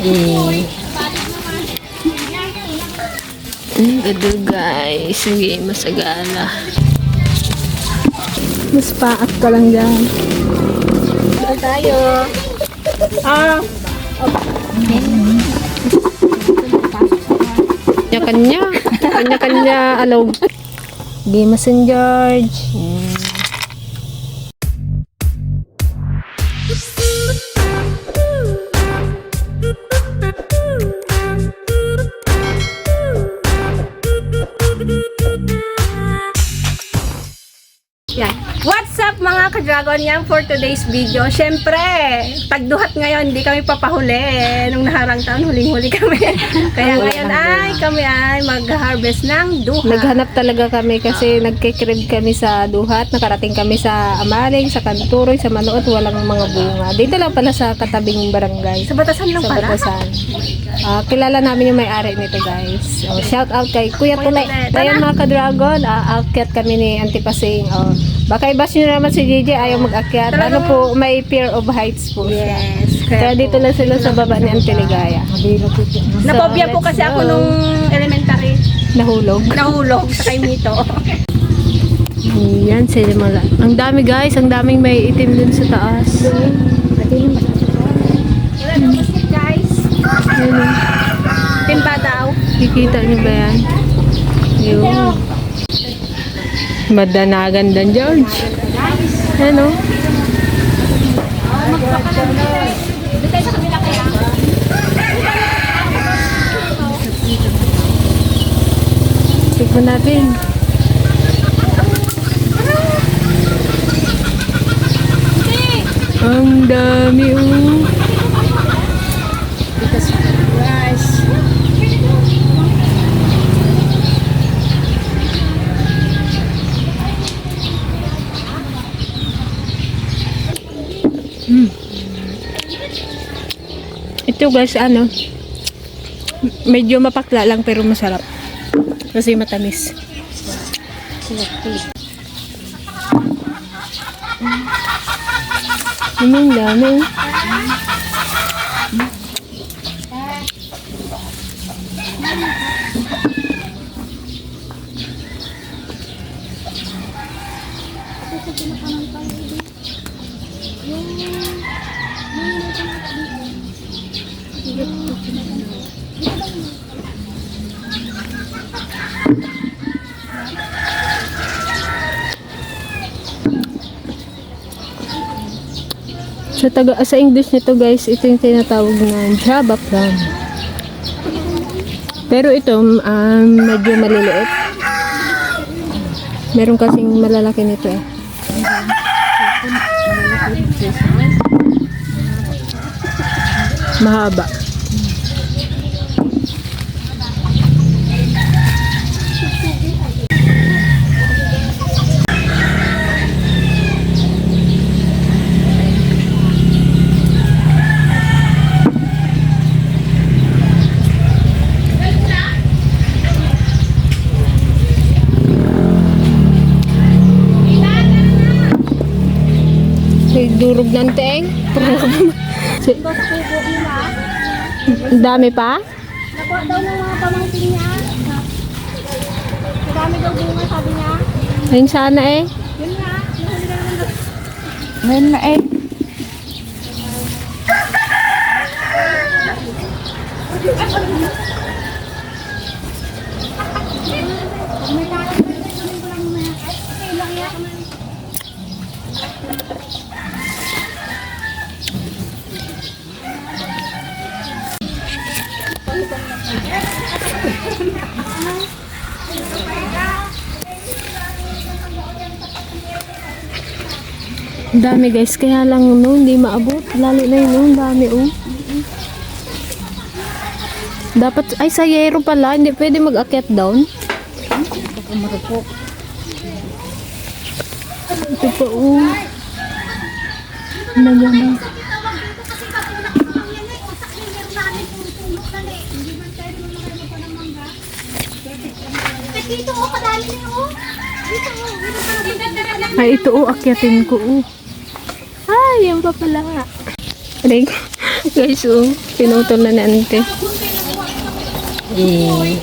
Mm. Ang ganda guys. Sige, masagala. Mas paat ka lang dyan. Dito tayo. Ah, Kanya-kanya. Kanya-kanya. Game St. George. Mm. Ka-dragon yan for today's video? Siyempre, pagduhat ngayon, hindi kami papahuli. Nung naharang taon, huling-huli kami. Kaya ngayon ay kami ay mag-harvest ng duha. Naghanap talaga kami kasi nagkikrib kami sa Duhat. Nakarating kami sa Amaling, sa Kanturoy, sa Manoot. Walang mga bunga. Dito lang pala sa katabing barangay. Sa batasan lang sa pala. Batasan. Ah, kilala namin yung may-ari nito guys. Oh, shout out kay Kuya Tulay. Ayan mga ka-dragon, aakyat kami ni Auntie Pasing. Oh, baka i-bash nyo naman si JJ ayaw mag-akyat. Ano po, may fear of heights po siya. Yes. Kaya dito lang sila sa baba ni Auntie Ligaya. Napobya po let's kasi ako go. nung elementary. Nahulog. Nahulog sa kay Mito. Yan, silimala. Ang dami guys, ang daming may itim dun sa taas. Wala nang basket guys. Yan, oh. Timba daw. Kikita niyo ba yan? Yun. Madanagan dan George. Ano? Tignan natin. Ang dami oh. Guys. Ito guys, ano? Medyo mapakla lang pero masarap. Kasi matamis. Ano ang dami? Sa taga sa English nito guys, ito yung tinatawag na Java plum. Pero ito um, medyo maliliit. Meron kasing malalaki nito eh. Mahaba. May durog ng teeng. Dami pa? Nakuha daw ng mga pamangkin niya. Marami daw bunga sabi niya. Ayun sana eh. Yun nga. Ayun na eh. Dami guys, kaya lang no, hindi maabot. Lalo na yun, no, dami oh. Dapat, ay sa yero pala, hindi pwede mag-akyat down. Ito pa oh. Yan. Dito kadali na. Dito oh. Ay, ito oh, akyatin ko oh. Yan pa pala. Aray, Guys, oh, pinutol na ni ante. Eh.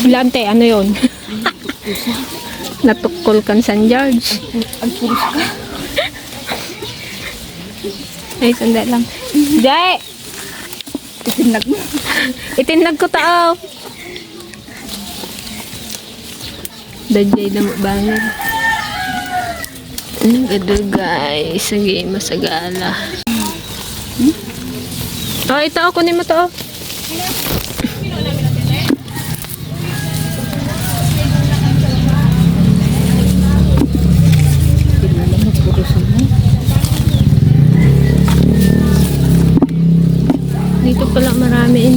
Blante, ano yon? Natukol kan San George. Ay, sandali lang. Jai! Itinag mo. Itinag ko tao. Dajay na mo bangin. Ang gado guys. Sige, masagala. Hmm? Oh, ito ako ni mo to. oh. Pala marami eh.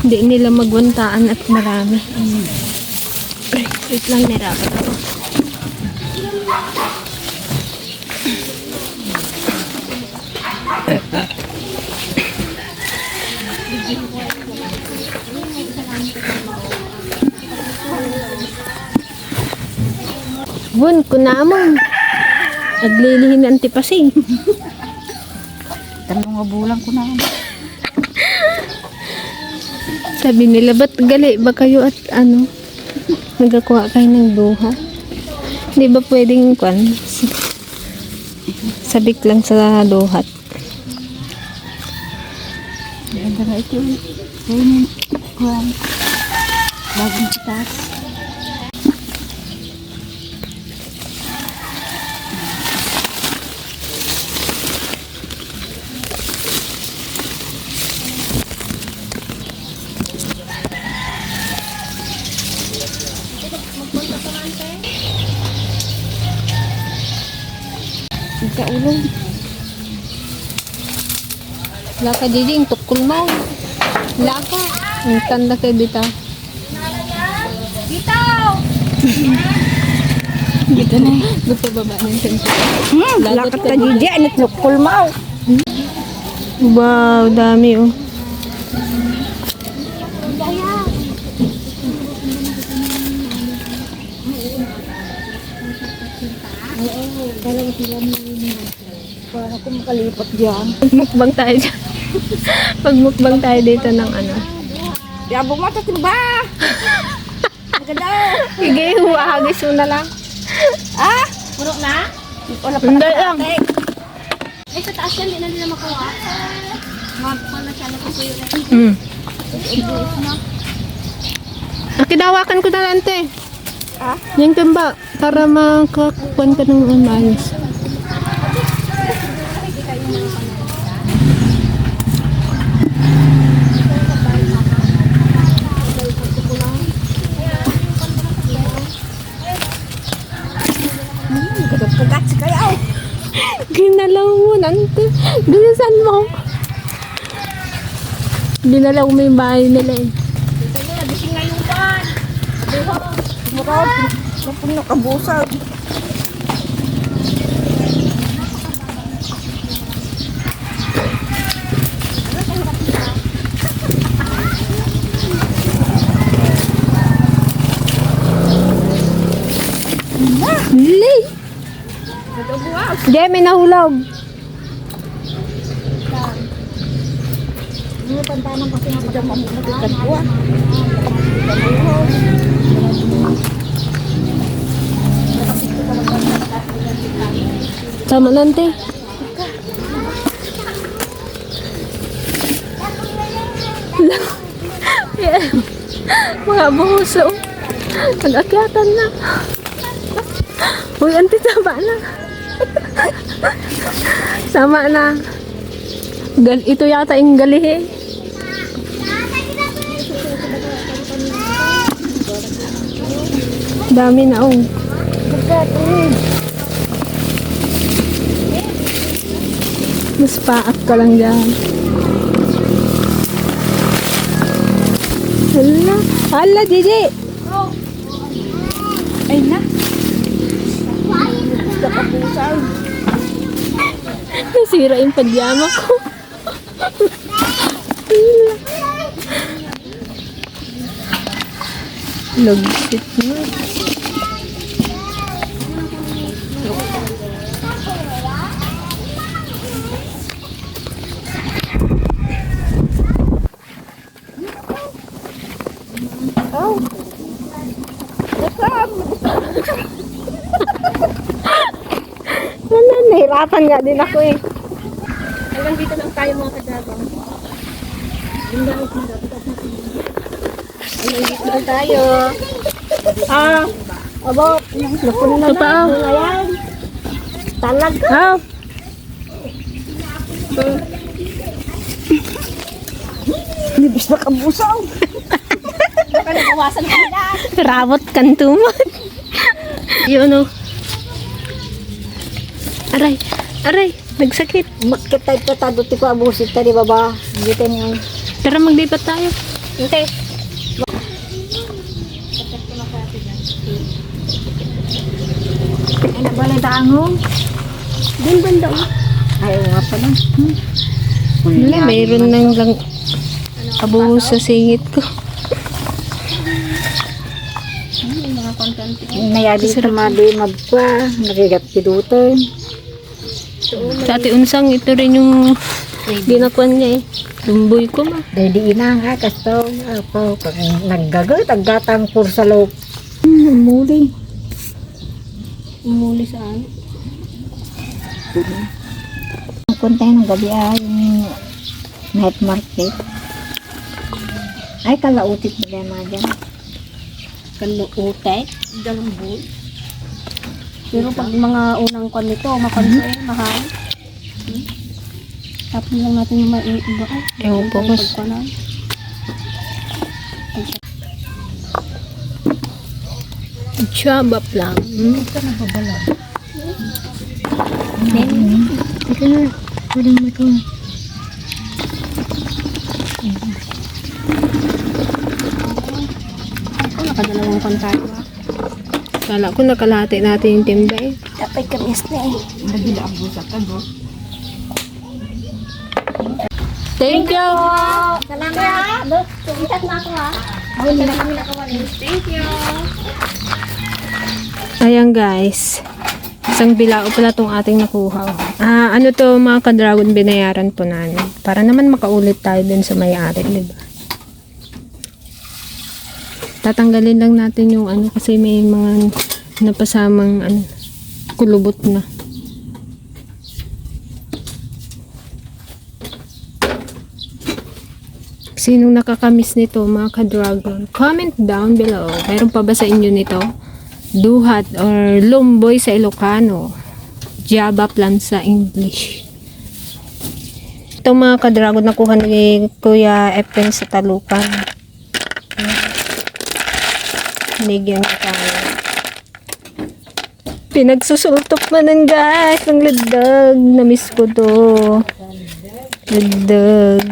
Hindi nila magwantaan at marami. Ay, wait lang nirapat ako. Bun, kunamon. Naglilihin ng antipasing. Tanong nga bulang na. Sabi nila, ba't gali ba kayo at ano? Nagakuha kayo ng duha? Di ba pwedeng kwan? Sabik lang sa duhat. Na ito. Ayun, kuhan. Bagong kitas. Sa ulo. Wala ka didi, yung tukul mo. Wala ka. Ang tanda ka dito. Dito! Dito na. Dito baba ng sento. Hmm, lakat ka di Ano nukul mo? Wow, dami oh. Para ko makalipat dyan. Mukbang tayo dyan. Pagmukbang tayo dito ng ano. Yabo mo, tatimba! Maganda! Sige, huwahagis mo na lang. Ah! Puro na? Wala pa Hindi lang. Eh, sa taas yan, di na nila makuha. Mapang na siya na po yun. Mm. Kinawakan ko na lang, te. Ah? Yan tumba, para makakuan ka ng umayos si kayaw. Ginalaw mo, nante. Bilisan mo. Ginalaw mo yung bahay nila eh. Nagising nga yung pan. Buho. Marap. Napun nakabusag. Li! Diyan, may nahulog. Ano pantanan kasi nga pagka mamutikan ko ah. Tama. Yeah. Mga buhuso. Nag-akyatan na. Uy, ante, tama na. Sama na. Gal ito yata yung galihi. Dami na oh. Mas paak ka lang dyan. Hala. Hala, Gigi. Ay na. Nasira yung padyama ko. Lagsit na. Ano, nahirapan nga din ako eh. Hanggang dito lang tayo mga kadragon. Hanggang dito lang tayo. Ah, abo, napuno na oh. Ayan. Talaga. Ah, Nibis na kabusaw. Baka nabawasan ka na. Rawat kantuman. Yun o. Aray, aray, nagsakit. Bakit tayo patado ti ko abusit tadi baba. Dito niya. Tara maglipat tayo. Hindi. Ay, nabala daangong. Din banda mo. Ay, oo nga pala. Hmm. Wala, mayroon nang lang abuhos sa singit ko. Nayadi sa madi mabkwa. Nagigat pidutan. Sa ate Unsang, ito rin yung dinakuan niya eh. Tumboy ko ma. Dahil di ina nga, kasto. Ako, pag naggagat, aggatang pursa loob. Hmm, muli. Muli saan? Ang punta ng gabi ay yung night market. Ay, kalautit na dyan. Kaluute. Galambul. Pero pag mga unang kwan nito, mapansin, mahal. Hmm? Tapos lang natin yung maiiba. Ewan po ko. Chaba lang. Hmm? Ito na babala. Ito na. Walang mo ito. Ako, nakadalawang kwan tayo. ah. Kala ko nakalahati natin yung timba eh. Dapat kamis na eh. Nagila ang busa ka, bro. Thank you! Salamat. Sumitat na ako ha. Thank you. Ayan guys. Isang bilao pala tong ating nakuha. Ah, ano to mga ka-dragon binayaran po namin. Para naman makaulit tayo dun sa may-ari, di ba? Tatanggalin lang natin yung ano kasi may mga napasamang ano, kulubot na. Sinong nakakamiss nito mga ka-dragon? Comment down below. Meron pa ba sa inyo nito? Duhat or lumboy sa Ilocano. Java plant sa English. Ito mga ka-dragon nakuha ni Kuya Efren sa Talukan. Binigyan niya tayo. Pinagsusultop manan guys ng lidag. Namiss ko to. Lidag.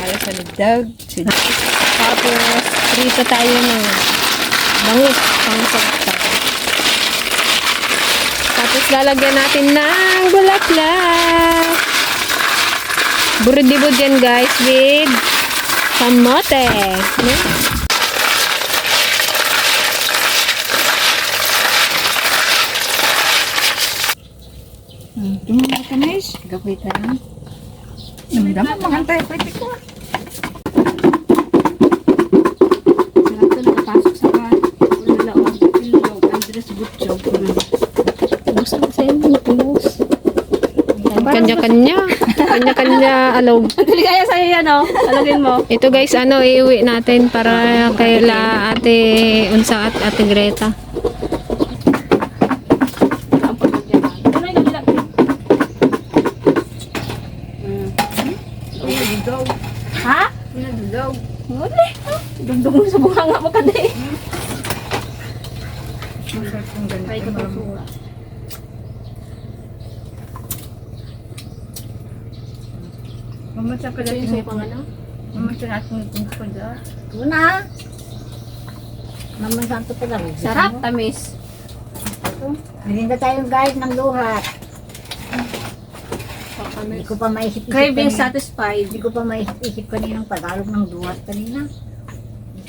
Ayaw sa ligdag. Tapos, prito tayo ng bangus pang sagta. Tapos, lalagyan natin ng bulaklak. Buridibod yan guys with kamote. No? Ito mga Gawin tayo. Namdaman mga. Pwede ko. Sarap to nakapasok sa ka. Wala o. Pilog. Andres Butchog. Gusto ko sa inyo, pulos. Kanya-kanya. Kanya-kanya alog. Dali kaya sa'yo yan o. Alagin mo. Ito guys, ano, iuwi natin para kay la ate Unsa at ate Greta. Ang pagkakyan. Ito na yung kabila. Ha? Nagdog. Nguli. Dugdug mo sa bunga nga mo kadi. Ay, ko Mamasya ka Ito yung sukang ano? Mamasya natin itong kuda. Una. Mama Santo pa lang. Sarap, tamis. Hindi tayong guide ng luhat. Hindi ko pa maisip-isip Craving kanina. satisfied. Hindi ko pa maisip-isip kaninang Tagalog ng luhat kanina.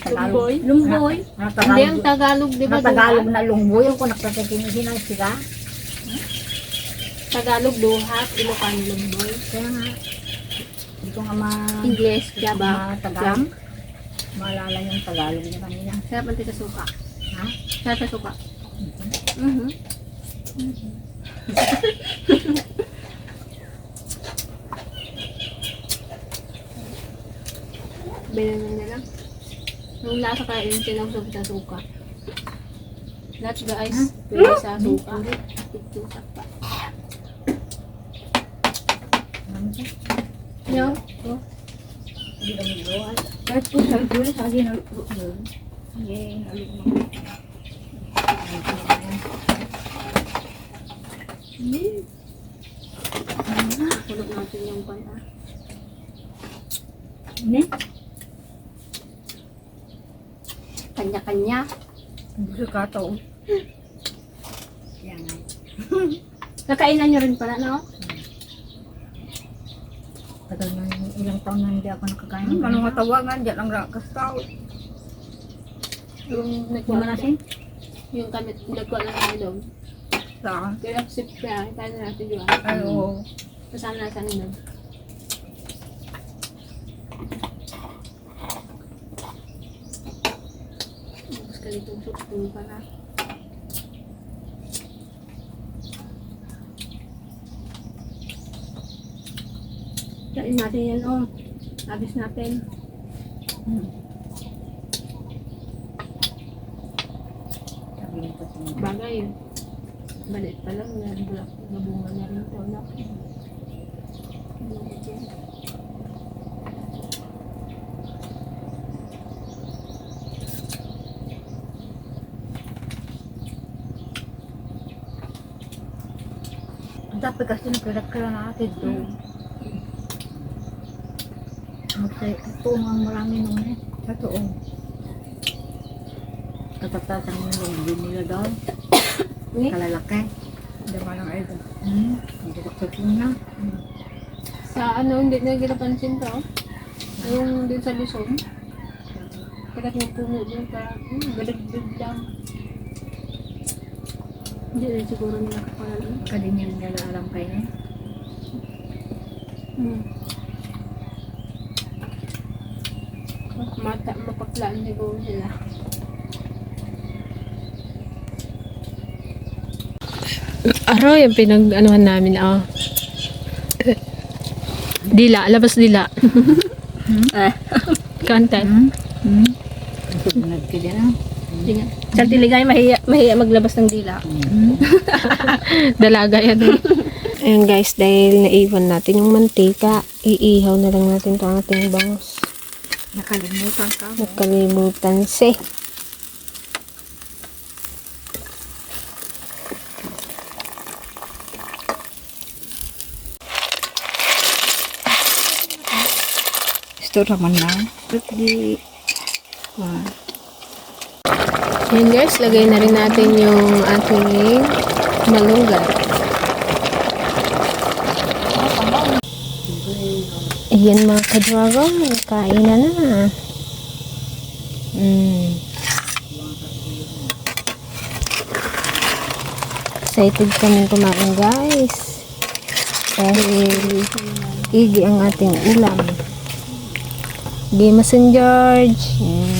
Lumboy? Lumboy. Na Hindi, ang Tagalog. Tagalog, di ba? Na Tagalog na lungboy. Yung kung nagtatakinig ng sila. Tagalog, duhat, Ilocano, lumboy. Kaya nga. Hindi ko nga ma... English, Java. Tagalog. Maalala yung Tagalog niya kanina. Sarap ang tika suka. Ha? Sarap ang suka. Mhm. Bilan nila. Nung lasa kaya yung sinawsog sa suka. Lahat guys, pwede sa suka. Itusak pa. Yo. Hindi kami luhat. Kahit po sa sa akin na doon. Yay, nalog mo. Kulog natin yung panta. Hindi. Kanya-kanya. Kaya nga. Kakainan nyo rin pala, no? Tagal na yung ilang taon na hindi ako nakakain. ng Ano nga tawagan, dyan ang rakas tao. Yung nagkuha malasin? Yung kami, nagkuha lang kami doon. Saan? Kaya sip kaya, kaya na natin yun. Ay, oo. Kasama na sa nila. Tapos ka dito, suksong pa na. Kain natin yan, oh. Abis natin. Mga. Bagay. Balit pa lang, nabunga na rin ito. Na. Ang dapat kasi nagkalat ka lang natin doon. Magsay, ito ang marami nung eh. Totoo. Katatasan yung lungin nila daw. Kalalaki. Hindi ka lang ay doon. Hmm. Hindi ko sa na. Sa ano, hindi na ginapansin to. Yung din sa Luzon. Kagat yung puno dun, parang, hmm, gadag-dag lang. Hindi rin siguro nila kakalain. Kadinyan nila alam kayo eh. Hmm. Mata, mapaklaan siguro sila. Aro, yung pinag-anuhan namin, ah. Dila, labas dila. Eh. Content. Hmm? Sumunod ka dyan ah. Hindi nga. Sa tiligay, mahiya, mahiya maglabas ng dila. Dalaga yan eh. Ayan guys, dahil naiwan natin yung mantika, iihaw na lang natin itong ating bangus. Nakalimutan ka. Nakalimutan si. Gusto naman na. Ba't di... Ah. Ayan guys, lagay na rin natin yung ating malunggay. Ayan mga ka-dragon, kain na na. Mm. Excited kami kumain guys. Dahil igi ang ating ulam. Game. George. Mm.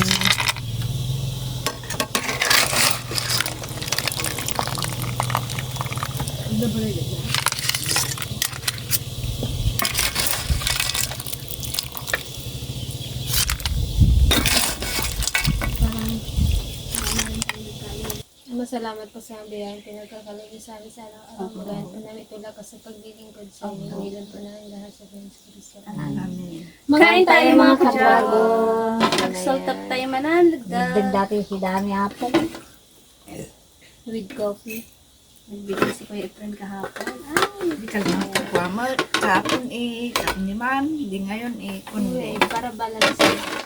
Po sa biyayang pinagkakalagi sa amin sa araw-araw. Magahan po namin tulad sa paglilingkod sa inyo. Nilan po namin lahat sa Panginoon Kristo. Amen. Kain tayo mga. Salt up tayo manandag. Nagdag dati si Dami Apong. With coffee. Nagbigay si Kuya Efren kahapon. Ay, Di ka lang kukuha mo. Kapon eh, kapon ni man. Di ngayon eh, kundi. para balance sila.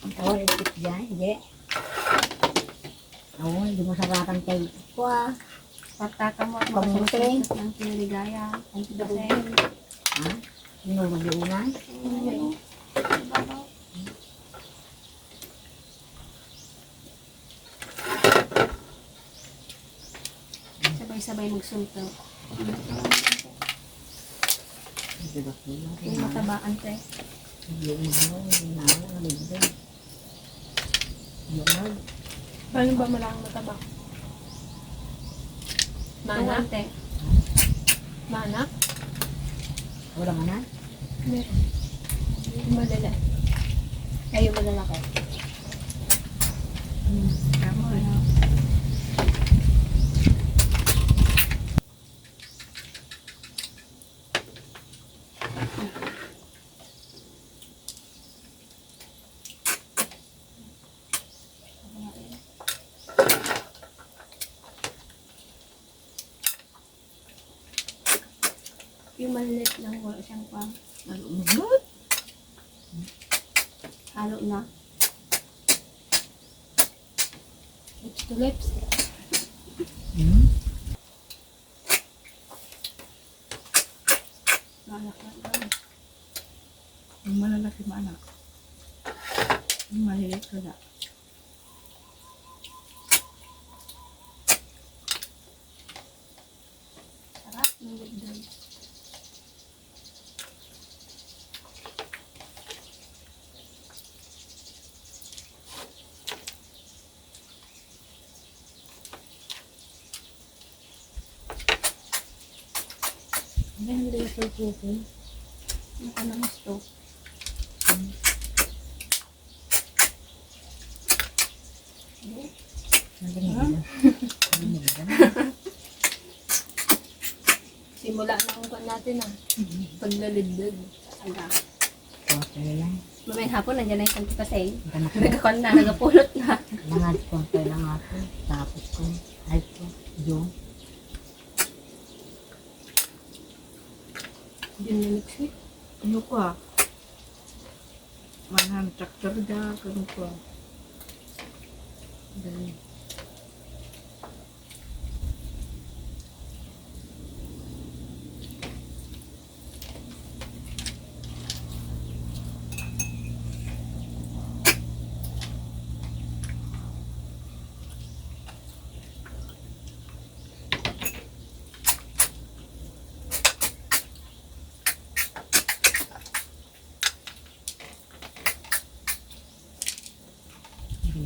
Ang tawag isip dyan, hindi. Oo, hindi mo sarapan kay Kwa. Pataka mo at makasunod ng kiniligaya. Ang kasi, Ha? Sino mag-iunan? sabay-sabay magsunto. Hindi ba sila? Yung matabaan te. Hindi mo mo, Paano ba malang mataba? Mana? te. Mana? Wala nga na? Madala. Ayaw madala ko. Kamu ano. Yung maliit lang wala siyang pang Nalunod. halo na. Lips to lips. Hmm? Malak na daw. Yung malalaki mo anak. Yung maliliit na. Sarap ng ko puso. Yung ano. Narinig na. Simula na ang kwan natin ah. Paglalidlid. Aga. Kuwata lang. Mamayang hapon, nandiyan na yung. Kanak na. Nagkakon na, nagapulot na. Mga kuwata lang ako. Tapos ko. Ay ko. Yung. Yun na next week. Ano ko ah. Manhan traktor da. Kano ko ah.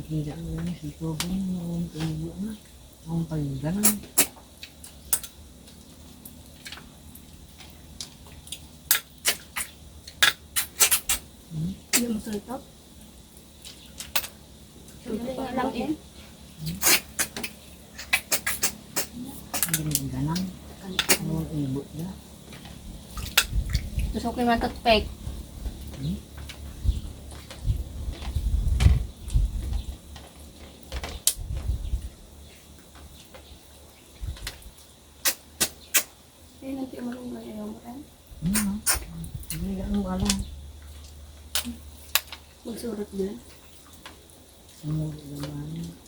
Hindi lang yun. Si Tobong. Ang tuyo na. Ang paggalang. Yung sultop. Sultop lang eh. Ang galang. Ang ibo na. Gusto ko yung mga toothpick. Eh, nanti umarong ba ayaw mo rin? Ano? Lang mo alam. Magsurot din. Sumulong naman.